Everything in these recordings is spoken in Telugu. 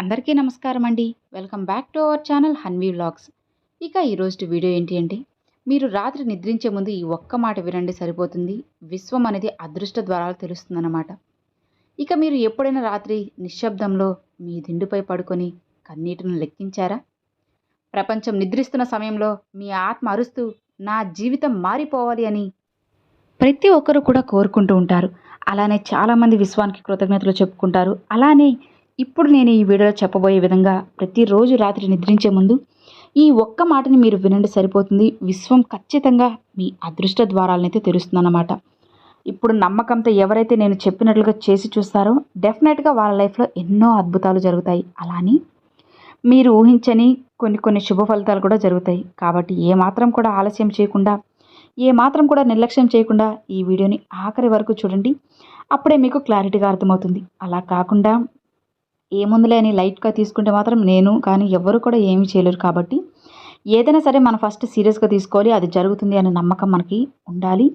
అందరికీ నమస్కారం అండి. Welcome back to our channel Hanvi vlogs. ఇక ఈరోజు వీడియో ఏంటి అంటే మీరు రాత్రి నిద్రించే ముందు ఈ ఒక్క మాట వినండి సరిపోతుంది. విశ్వం అనేది అదృష్ట ద్వారాలు తెలుస్తుందన్నమాట. ఇక మీరు ఎప్పుడైనా రాత్రి నిశ్శబ్దంలో మీ దిండుపై పడుకొని కన్నీటిని లెక్కించారా? ప్రపంచం నిద్రిస్తున్న సమయంలో మీ ఆత్మ అరుస్తూ నా జీవితం మారిపోవాలి అని ప్రతి ఒక్కరు కూడా కోరుకుంటూ ఉంటారు. అలానే చాలామంది విశ్వానికి కృతజ్ఞతలు చెప్పుకుంటారు. అలానే ఇప్పుడు నేను ఈ వీడియోలో చెప్పబోయే విధంగా ప్రతిరోజు రాత్రి నిద్రించే ముందు ఈ ఒక్క మాటని మీరు వినండి సరిపోతుంది. విశ్వం ఖచ్చితంగా మీ అదృష్ట ద్వారాలనైతే తెరుస్తుందన్నమాట. ఇప్పుడు నమ్మకంతో ఎవరైతే నేను చెప్పినట్లుగా చేసి చూస్తారో డెఫినెట్గా వాళ్ళ లైఫ్లో ఎన్నో అద్భుతాలు జరుగుతాయి. అలానే మీరు ఊహించని కొన్ని కొన్ని శుభ ఫలితాలు కూడా జరుగుతాయి. కాబట్టి ఏమాత్రం కూడా ఆలస్యం చేయకుండా ఏమాత్రం కూడా నిర్లక్ష్యం చేయకుండా ఈ వీడియోని ఆఖరి వరకు చూడండి. అప్పుడే మీకు క్లారిటీగా అర్థమవుతుంది. అలా కాకుండా ఏముందిలే అని లైట్గా తీసుకుంటే మాత్రం నేను కానీ ఎవరు కూడా ఏమీ చేయలేరు కాబట్టి ఏదైనా సరే మనం ఫస్ట్ సీరియస్గా తీసుకోవాలి అది జరుగుతుంది అనే నమ్మకం మనకి ఉండాలి.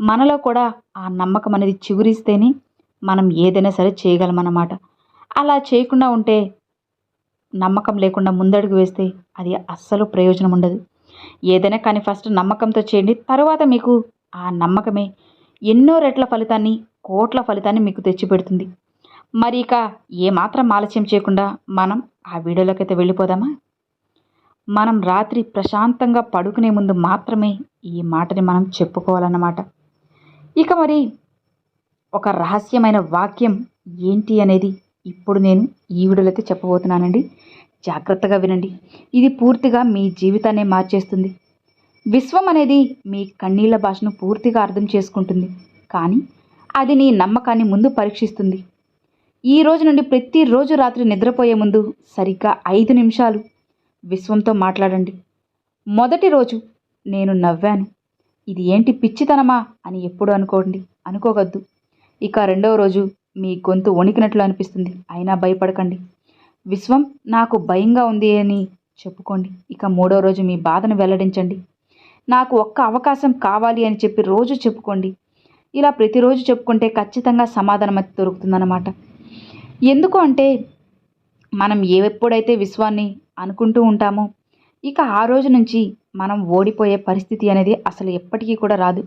మనలో కూడా ఆ నమ్మకం అనేది చిగురిస్తేనే మనం ఏదైనా సరే చేయగలమన్నమాట. అలా చేయకుండా ఉంటే నమ్మకం లేకుండా ముందడుగు వేస్తే అది అస్సలు ప్రయోజనం ఉండదు. ఏదైనా కానీ ఫస్ట్ నమ్మకంతో చేయండి తర్వాత మీకు ఆ నమ్మకమే ఎన్నో రెట్ల ఫలితాన్ని కోట్ల ఫలితాన్ని మీకు తెచ్చిపెడుతుంది. మరి ఇక ఏమాత్రం ఆలస్యం చేయకుండా మనం ఆ వీడియోలోకైతే వెళ్ళిపోదామా? మనం రాత్రి ప్రశాంతంగా పడుకునే ముందు మాత్రమే ఈ మాటని మనం చెప్పుకోవాలన్నమాట. ఇక మరి ఒక రహస్యమైన వాక్యం ఏంటి అనేది ఇప్పుడు నేను ఈ వీడియోలో అయితే చెప్పబోతున్నానండి. జాగ్రత్తగా వినండి. ఇది పూర్తిగా మీ జీవితాన్ని మార్చేస్తుంది. విశ్వం అనేది మీ కన్నీళ్ళ భాషను పూర్తిగా అర్థం చేసుకుంటుంది. కానీ అది నీ నమ్మకాన్ని ముందు పరీక్షిస్తుంది. ఈ రోజు నుండి ప్రతిరోజు రాత్రి నిద్రపోయే ముందు సరిగ్గా ఐదు నిమిషాలు విశ్వంతో మాట్లాడండి. మొదటి రోజు నేను నవ్వాను. ఇది ఏంటి పిచ్చితనమా అని ఎప్పుడు అనుకోండి అనుకోవద్దు ఇక రెండవ రోజు మీ గొంతు వణికినట్లు అనిపిస్తుంది అయినా భయపడకండి. విశ్వం నాకు భయంగా ఉంది అని చెప్పుకోండి. ఇక మూడో రోజు మీ బాధను వెల్లడించండి. నాకు ఒక్క అవకాశం కావాలి అని చెప్పి రోజు చెప్పుకోండి. ఇలా ప్రతిరోజు చెప్పుకుంటే ఖచ్చితంగా సమాధానం అయితే దొరుకుతుందన్నమాట. ఎందుకు అంటే మనం ఎప్పుడైతే విశ్వాన్ని అనుకుంటూ ఉంటామో ఇక ఆ రోజు నుంచి మనం ఓడిపోయే పరిస్థితి అనేది అసలు ఎప్పటికీ కూడా రాదు.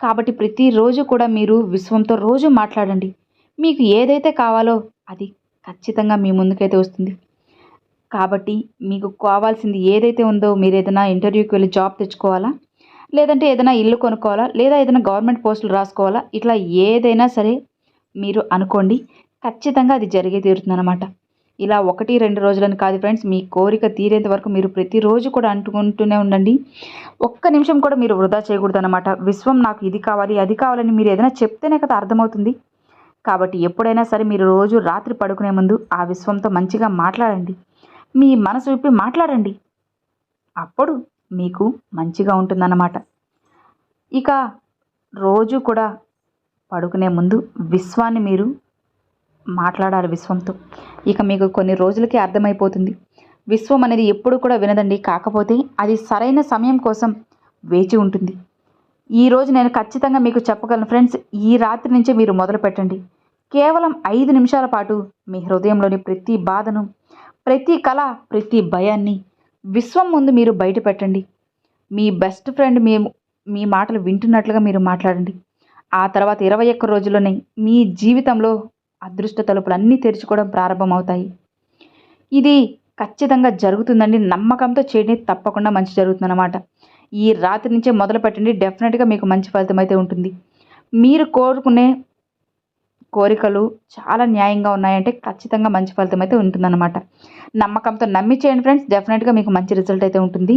కాబట్టి ప్రతిరోజు కూడా మీరు విశ్వంతో రోజు మాట్లాడండి. మీకు ఏదైతే కావాలో అది ఖచ్చితంగా మీ ముందుకైతే వస్తుంది. కాబట్టి మీకు కావాల్సింది ఏదైతే ఉందో మీరు ఏదైనా ఇంటర్వ్యూకి వెళ్ళి జాబ్ తెచ్చుకోవాలా? లేదంటే ఏదైనా ఇల్లు కొనుక్కోవాలా? లేదా ఏదైనా గవర్నమెంట్ పోస్టులు రాసుకోవాలా? ఇట్లా ఏదైనా సరే మీరు అనుకోండి. ఖచ్చితంగా అది జరిగే తీరుతుందన్నమాట. ఇలా ఒకటి రెండు రోజులని కాదు ఫ్రెండ్స్ మీ కోరిక తీరేంత వరకు మీరు ప్రతిరోజు కూడా అంటుకుంటూనే ఉండండి. ఒక్క నిమిషం కూడా మీరు వృధా చేయకూడదు అనమాట విశ్వం నాకు ఇది కావాలి అది కావాలని మీరు ఏదైనా చెప్తేనే కదా అర్థమవుతుంది. కాబట్టి ఎప్పుడైనా సరే మీరు రోజు రాత్రి పడుకునే ముందు ఆ విశ్వంతో మంచిగా మాట్లాడండి. మీ మనసు విప్పి మాట్లాడండి. అప్పుడు మీకు మంచిగా ఉంటుందన్నమాట. ఇక రోజు కూడా పడుకునే ముందు విశ్వాన్ని మీరు మాట్లాడాలి విశ్వంతో. ఇక మీకు కొన్ని రోజులకే అర్థమైపోతుంది. విశ్వం అనేది ఎప్పుడు కూడా వినదండి. కాకపోతే అది సరైన సమయం కోసం వేచి ఉంటుంది. ఈ రోజు నేను ఖచ్చితంగా మీకు చెప్పగలను ఫ్రెండ్స్ ఈ రాత్రి నుంచే మీరు మొదలు పెట్టండి. కేవలం ఐదు నిమిషాల పాటు మీ హృదయంలోని ప్రతి బాధను ప్రతి కళ ప్రతి భయాన్ని విశ్వం ముందు మీరు బయట పెట్టండి. మీ బెస్ట్ ఫ్రెండ్ మీ మీ మాటలు వింటున్నట్లుగా మీరు మాట్లాడండి. ఆ తర్వాత ఇరవై ఒక్క రోజుల్లోనే మీ జీవితంలో అదృష్ట తలుపులు అన్నీ తెరుచుకోవడం ప్రారంభమవుతాయి. ఇది ఖచ్చితంగా జరుగుతుందండి. నమ్మకంతో చేయండి తప్పకుండా మంచి జరుగుతుందన్నమాట. ఈ రాత్రి నుంచే మొదలు పెట్టండి డెఫినెట్గా మీకు మంచి ఫలితం అయితే ఉంటుంది. మీరు కోరుకునే కోరికలు చాలా న్యాయంగా ఉన్నాయంటే ఖచ్చితంగా మంచి ఫలితం అయితే ఉంటుందన్నమాట. నమ్మకంతో నమ్మి చేయండి ఫ్రెండ్స్. డెఫినెట్గా మీకు మంచి రిజల్ట్ అయితే ఉంటుంది.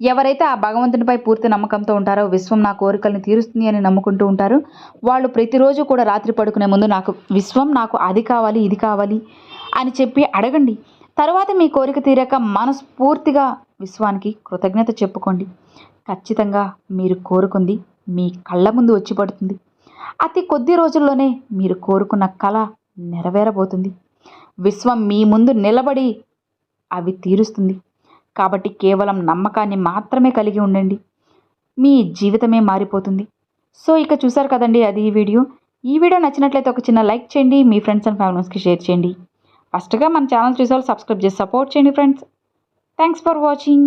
ఎవరైతే ఆ భగవంతునిపై పూర్తి నమ్మకంతో ఉంటారో విశ్వం నా కోరికల్ని తీరుస్తుంది అని నమ్ముకుంటూ ఉంటారు. వాళ్ళు ప్రతిరోజు కూడా రాత్రి పడుకునే ముందు నాకు విశ్వం నాకు అది కావాలి ఇది కావాలి అని చెప్పి అడగండి. తర్వాత మీ కోరిక తీరాక మనస్ఫూర్తిగా విశ్వానికి కృతజ్ఞత చెప్పుకోండి. ఖచ్చితంగా మీరు కోరుకుంది మీ కళ్ళ ముందు వచ్చి పడుతుంది. అతి కొద్ది రోజుల్లోనే మీరు కోరుకున్న కళ నెరవేరబోతుంది. విశ్వం మీ ముందు నిలబడి అవి తీరుస్తుంది. కాబట్టి కేవలం నమ్మకాన్ని మాత్రమే కలిగి ఉండండి. మీ జీవితమే మారిపోతుంది. సో ఇక చూసారు కదండి అది ఈ వీడియో. ఈ వీడియో నచ్చినట్లయితే ఒక చిన్న లైక్ చేయండి మీ ఫ్రెండ్స్ అండ్ ఫ్యామిలీస్కి షేర్ చేయండి. ఫస్ట్గా మన ఛానల్ చూసే సబ్స్క్రైబ్ చేసి సపోర్ట్ చేయండి ఫ్రెండ్స్. Thanks for watching.